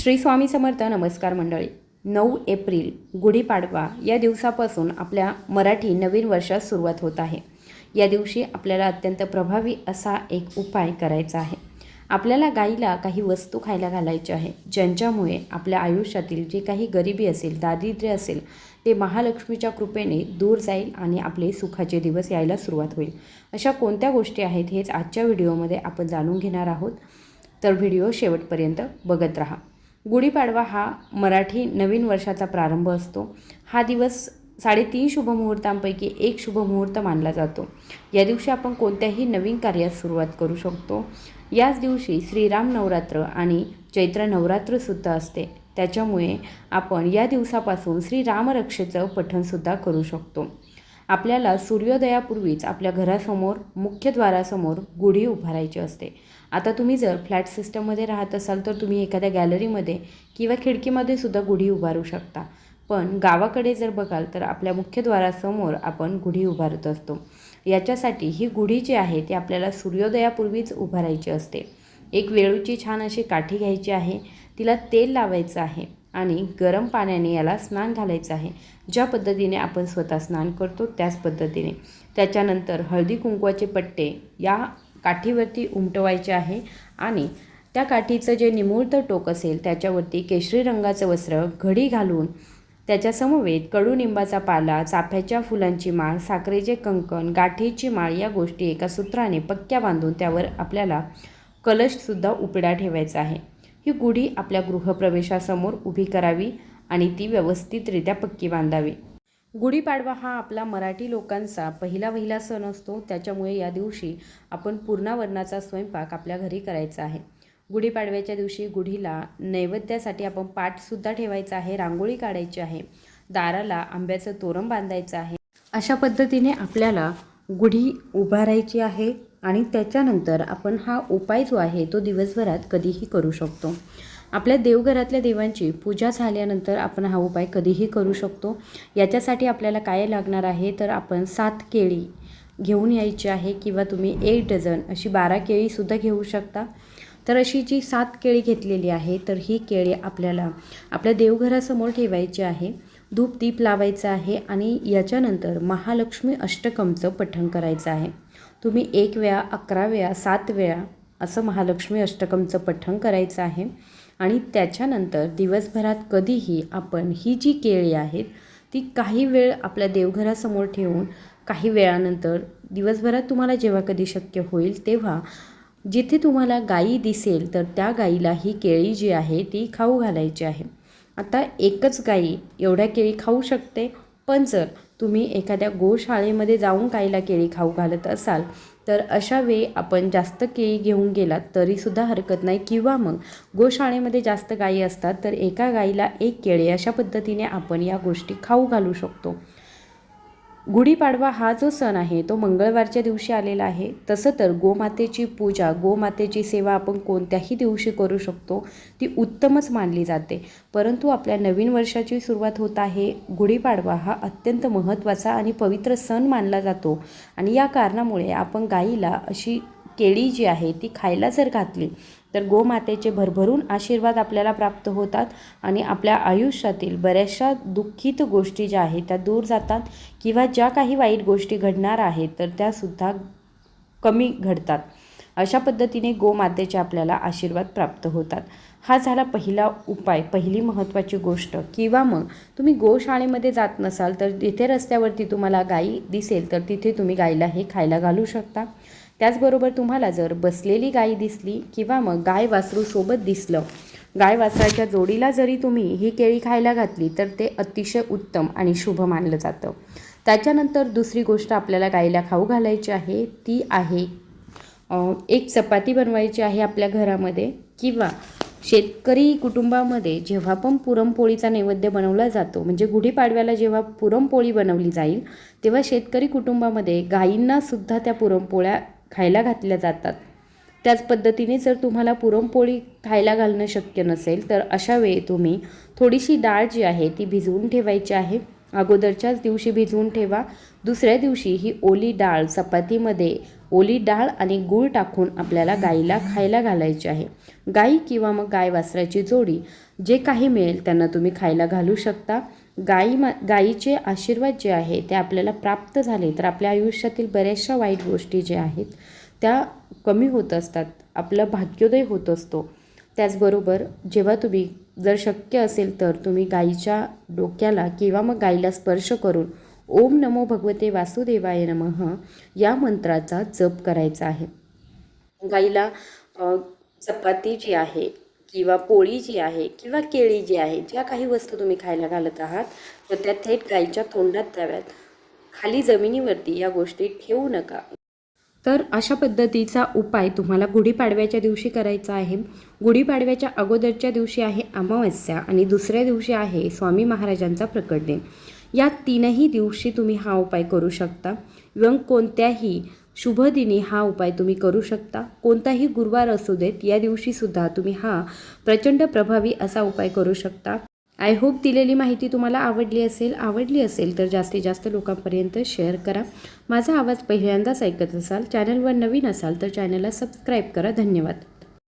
श्री स्वामी समर्थ नमस्कार मंडळी. नऊ एप्रिल गुढीपाडवा या दिवसापासून आपल्या मराठी नवीन वर्षात सुरुवात होत आहे. या दिवशी आपल्याला अत्यंत प्रभावी असा एक उपाय करायचा आहे. आपल्याला गाईला काही वस्तू खायला घालायच्या आहे ज्यांच्यामुळे आपल्या आयुष्यातील जे काही गरिबी असेल दारिद्र्य असेल ते महालक्ष्मीच्या कृपेने दूर जाईल आणि आपले सुखाचे दिवस यायला सुरुवात होईल. अशा कोणत्या गोष्टी आहेत हेच आजच्या व्हिडिओमध्ये आपण जाणून घेणार आहोत. तर व्हिडिओ शेवटपर्यंत बघत राहा. गुढीपाडवा हा मराठी नवीन वर्षाचा प्रारंभ असतो. हा दिवस साडेतीन शुभमुहूर्तांपैकी एक शुभमुहूर्त मानला जातो. या दिवशी आपण कोणत्याही नवीन कार्यास सुरुवात करू शकतो. याच दिवशी श्रीराम नवरात्र आणि चैत्र नवरात्रसुद्धा असते. त्याच्यामुळे आपण या दिवसापासून श्रीरामरक्षेचं पठणसुद्धा करू शकतो. आपल्याला सूर्योदयापूर्वीच आपल्या घरासमोर मुख्यद्वारासमोर गुढी उभारायची असते. आता तुम्ही जर फ्लॅट सिस्टममध्ये राहत असाल तर तुम्ही एखाद्या गॅलरीमध्ये किंवा खिडकीमध्ये सुद्धा गुढी उभारू शकता. पण गावाकडे जर बघाल तर आपल्या मुख्यद्वारासमोर आपण गुढी उभारत असतो. याच्यासाठी ही गुढी जी आहे ती आपल्याला सूर्योदयापूर्वीच उभारायची असते. एक वेळूची छान अशी काठी घ्यायची आहे तिला तेल लावायचं आहे. आणि गरम पाण्याने याला स्नान घालायचं आहे. ज्या पद्धतीने आपण स्वतः स्नान करतो त्याच पद्धतीने. त्याच्यानंतर हळदी कुंकवाचे पट्टे या काठीवरती उमटवायचे आहे आणि त्या काठीचं जे निमुळतं टोक असेल त्याच्यावरती केशरी रंगाचं वस्त्र घडी घालून त्याच्यासमवेत कडूनिंबाचा कडुनिंबाचा पाला चाफ्याच्या फुलांची माळ साखरेचे कंकण गाठीची माळ या गोष्टी एका सूत्राने पक्क्या बांधून त्यावर आपल्याला कलशसुद्धा उपडा ठेवायचा आहे. ही गुढी आपल्या गृहप्रवेशासमोर उभी करावी आणि ती व्यवस्थितरित्या पक्की बांधावी. गुढीपाडवा हा आपला मराठी लोकांचा पहिला वहिला सण असतो. त्याच्यामुळे या दिवशी आपण पूर्णावरणाचा स्वयंपाक आपल्या घरी करायचा आहे. गुढीपाडव्याच्या दिवशी गुढीला नैवेद्यासाठी आपण पाठसुद्धा ठेवायचा आहे. रांगोळी काढायची आहे. दाराला आंब्याचं तोरण बांधायचं आहे. अशा पद्धतीने आपल्याला गुढी उभारायची आहे. आणि त्याच्यानंतर आपण हा उपाय जो आहे तो दिवसभरात कधीही करू शकतो. आपल्या देवघरातल्या देवांची पूजा झाल्यानंतर आपण हा उपाय कधीही करू शकतो. याच्यासाठी आपल्याला काय लागणार आहे? तर आपण सात केळी घेऊन यायची आहे किंवा तुम्ही एक डझन अशी बारा केळीसुद्धा घेऊ शकता. तर अशी जी सात केळी घेतलेली आहे तर ही केळी आपल्याला आपल्या देवघरासमोर ठेवायची आहे. धूप दीप लावायचं आहे आणि याच्यानंतर महालक्ष्मी अष्टकमचं पठण करायचं आहे. तुम्ही एक वेळा अकरा वेळा सात वेळा असं महालक्ष्मी अष्टकमचं पठण करायचं आहे. आणि त्याच्यानंतर दिवसभरात कधीही आपण ही जी केळी आहेत ती काही वेळ आपल्या देवघरासमोर ठेवून काही वेळानंतर दिवसभरात तुम्हाला जेव्हा कधी शक्य होईल तेव्हा जिथे तुम्हाला गायी दिसेल तर त्या गाईला ही केळी जी आहे ती खाऊ घालायची आहे. आता एकच गाई एवढ्या केळी खाऊ शकते पण जर तुम्ही एखाद्या गोशाळेमध्ये जाऊन गाईला केळी खाऊ घालत असाल तर अशा वेळी आपण जास्त केळी घेऊन गेलात तरीसुद्धा हरकत नाही. किंवा मग गोशाळेमध्ये जास्त गायी असतात तर एका गाईला एक केळी अशा पद्धतीने आपण या गोष्टी खाऊ घालू शकतो. गुढीपाडवा हा जो सण आहे तो मंगळवारच्या दिवशी आलेला आहे. तसं तर गोमातेची पूजा गोमातेची सेवा आपण कोणत्याही दिवशी करू शकतो ती उत्तमच मानली जाते. परंतु आपल्या नवीन वर्षाची सुरुवात होत आहे. गुढीपाडवा हा अत्यंत महत्त्वाचा आणि पवित्र सण मानला जातो. आणि या कारणामुळे आपण गाईला अशी केळी जी आहे ती खायला जर घातली तर गोमातेचे भरभरून आशीर्वाद आपल्याला प्राप्त होतात आणि आपल्या आयुष्यातील बऱ्याचशा दुःखित गोष्टी ज्या आहेत त्या दूर जातात किंवा ज्या काही वाईट गोष्टी घडणार आहेत तर त्यासुद्धा कमी घडतात. अशा पद्धतीने गोमातेचे आपल्याला आशीर्वाद प्राप्त होतात. हा झाला पहिला उपाय पहिली महत्त्वाची गोष्ट. किंवा मग तुम्ही गोशाळेमध्ये जात नसाल तर तिथे रस्त्यावरती तुम्हाला गाई दिसेल तर तिथे तुम्ही गाईला हे खायला घालू शकता. त्याचबरोबर तुम्हाला जर बसलेली गाय दिसली किंवा मग गाय वासरू सोबत दिसलं गाय वासराच्या जोडीला जरी तुम्ही ही केळी खायला घातली तर ते अतिशय उत्तम आणि शुभ मानलं जातं. त्याच्यानंतर दुसरी गोष्ट आपल्याला गाईला खाऊ घालायची आहे ती आहे एक चपाती बनवायची आहे आपल्या घरामध्ये किंवा शेतकरी कुटुंबामध्ये जेव्हा पण पुरणपोळीचा नैवेद्य बनवला जातो म्हणजे गुढीपाडव्याला जेव्हा पुरणपोळी बनवली जाईल तेव्हा शेतकरी कुटुंबामध्ये गायींनासुद्धा त्या पुरणपोळ्या खायला घातल्या जातात. त्याच पद्धतीने जर तुम्हाला पुरणपोळी खायला घालणं शक्य नसेल तर अशा वेळी तुम्ही थोडीशी डाळ जी आहे ती भिजवून ठेवायची आहे. अगोदरच्याच दिवशी भिजवून ठेवा. दुसऱ्या दिवशी ही ओली डाळ चपातीमध्ये ओली डाळ आणि गूळ टाकून आपल्याला गाईला खायला घालायची आहे. गाई किंवा मग गाय वासराची जोडी जे काही मिळेल त्यांना तुम्ही खायला घालू शकता. गाई मा गाईचे आशीर्वाद जे आहे ते आपल्याला प्राप्त झाले तर आपल्या आयुष्यातील बऱ्याचशा वाईट गोष्टी ज्या आहेत त्या कमी होत असतात. आपलं भाग्योदय होत असतो. त्याचबरोबर जेव्हा तुम्ही जर शक्य असेल तर तुम्ही गाईच्या डोक्याला किंवा मग गाईला स्पर्श करून ओम नमो भगवते वासुदेवाय नमः या मंत्राचा जप करायचा आहे. गाईला चपाती जी आहे किंवा पोळी जी आहे किंवा केळी जी आहे ज्या काही वस्तू तुम्ही खायला घालत आहात तर त्या थेट गाईच्या तोंडात द्याव्यात. खाली जमिनीवरती या गोष्टी ठेवू नका. तर अशा पद्धतीचा उपाय तुम्हाला गुढीपाडव्याच्या दिवशी करायचा आहे. गुढीपाडव्याच्या अगोदरच्या दिवशी आहे अमावस्या आणि दुसऱ्या दिवशी आहे स्वामी महाराजांचा प्रकट दिन. या तीनही दिवशी तुम्ही हा उपाय करू शकता. इवन कोणत्याही शुभ दिनी हा उपाय तुम्ही करू शकता. कोणताही गुरुवार असू देत या दिवशीसुद्धा तुम्ही हा प्रचंड प्रभावी असा उपाय करू शकता. आय होप दिलेली माहिती तुम्हाला आवडली असेल आवडली असेल तर जास्तीत जास्त लोकांपर्यंत शेअर करा. माझा आवाज पहिल्यांदाच ऐकत असाल चॅनलवर नवीन असाल तर चॅनलला सबस्क्राईब करा. धन्यवाद.